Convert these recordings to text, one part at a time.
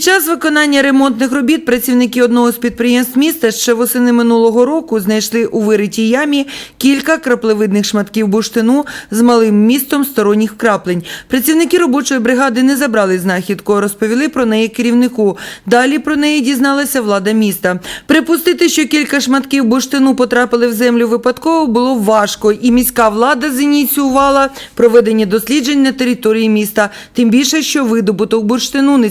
Під час виконання ремонтних робіт працівники одного з підприємств міста ще восени минулого року знайшли у виритій ямі кілька краплевидних шматків бурштину з малим містом сторонніх вкраплень. Працівники робочої бригади не забрали знахідку, розповіли про неї керівнику. Далі про неї дізналася влада міста. Припустити, що кілька шматків бурштину потрапили в землю випадково, було важко, і міська влада зініціювала проведення досліджень на території міста. Тим більше, що видобуток бурштину не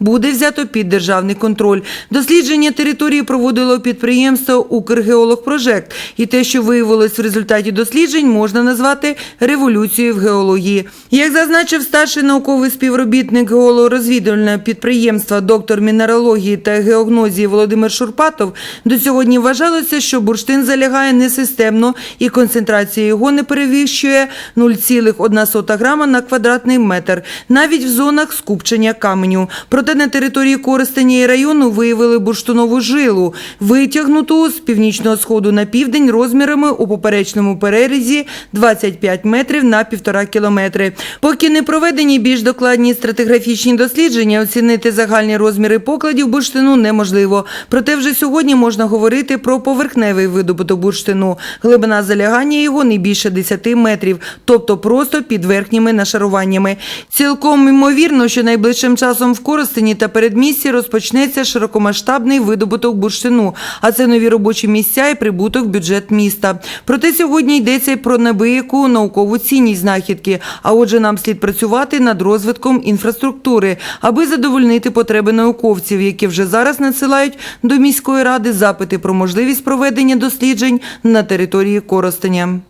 буде взято під державний контроль. Дослідження території проводило підприємство «Укргеологпрожект». І те, що виявилось в результаті досліджень, можна назвати революцією в геології. Як зазначив старший науковий співробітник геологорозвідувального підприємства, доктор мінералогії та геогнозії Володимир Шурпатов, до сьогодні вважалося, що бурштин залягає несистемно і концентрація його не перевищує 0,1 грама на квадратний метр, навіть в зонах скупчення каменю. Проте на території Коростеня і району виявили бурштинову жилу, витягнуту з північного сходу на південь розмірами у поперечному перерізі 25 метрів на півтора кілометри. Поки не проведені більш докладні стратиграфічні дослідження, оцінити загальні розміри покладів бурштину неможливо. Проте вже сьогодні можна говорити про поверхневий видобуток бурштину. Глибина залягання його не більше 10 метрів, тобто просто під верхніми нашаруваннями. Цілком ймовірно, що найближчим часом в Коростені та передмісті розпочнеться широкомасштабний видобуток бурштину, а це нові робочі місця і прибуток в бюджет міста. Проте сьогодні йдеться про небияку наукову цінність знахідки. А отже, нам слід працювати над розвитком інфраструктури, аби задовольнити потреби науковців, які вже зараз надсилають до міської ради запити про можливість проведення досліджень на території Коростеня.